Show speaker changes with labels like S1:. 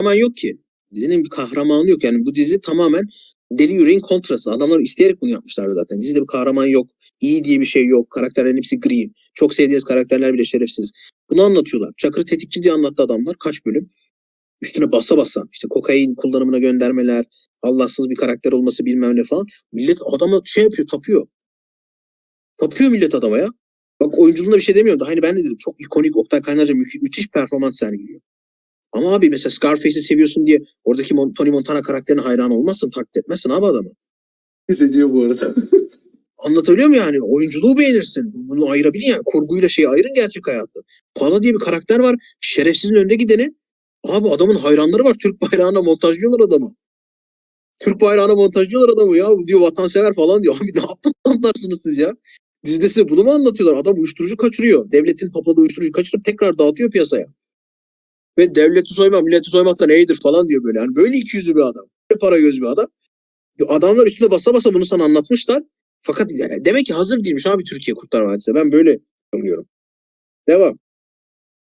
S1: kahraman yok ki. Dizinin bir kahramanı yok. Yani bu dizi tamamen deli yüreğin kontrası. Adamlar isteyerek bunu yapmışlar zaten. Dizide bir kahraman yok. İyi diye bir şey yok. Karakterlerin hepsi gri. Çok sevdiğiniz karakterler bile şerefsiz. Bunu anlatıyorlar. Çakır'ı tetikçi diye anlattı adamlar. Kaç bölüm? Üstüne basa basa. İşte kokain kullanımına göndermeler. Allahsız bir karakter olması bilmem ne falan. Millet adama şey yapıyor, tapıyor. Tapıyor millet adama ya. Bak oyunculuğuna bir şey demiyorum da hani ben de dedim çok ikonik Oktay Kaynarca mü- müthiş performans sergiliyor. Ama abi mesela Scarface'i seviyorsun diye oradaki Mon- Tony Montana karakterine hayran olmazsın, taklit etmezsin abi adamı.
S2: Pes ediyor bu arada.
S1: Anlatabiliyor muyum yani? Oyunculuğu beğenirsin. Bunu ayırabilin yani. Kurguyla şeyi ayırın gerçek hayatta. Pala diye bir karakter var. Şerefsizin önde gideni. Abi adamın hayranları var. Türk bayrağına montajlıyorlar adamı. Türk bayrağına montajlıyorlar adamı ya. Diyor vatansever falan diyor. Abi ne yaptın anlarsınız siz ya? Dizide size bunu mu anlatıyorlar? Adam uyuşturucu kaçırıyor. Devletin topladığı uyuşturucu kaçırıp tekrar dağıtıyor piyasaya. Ve devleti soyma, milleti soymaktan iyidir falan diyor böyle. Yani böyle iki yüzlü bir adam. Böyle para göz bir adam. Adamlar üstüne basa basa bunu sana anlatmışlar. Fakat demek ki hazır değilmiş abi Türkiye Kurtlar Vadisi. Ben böyle anlıyorum. Devam.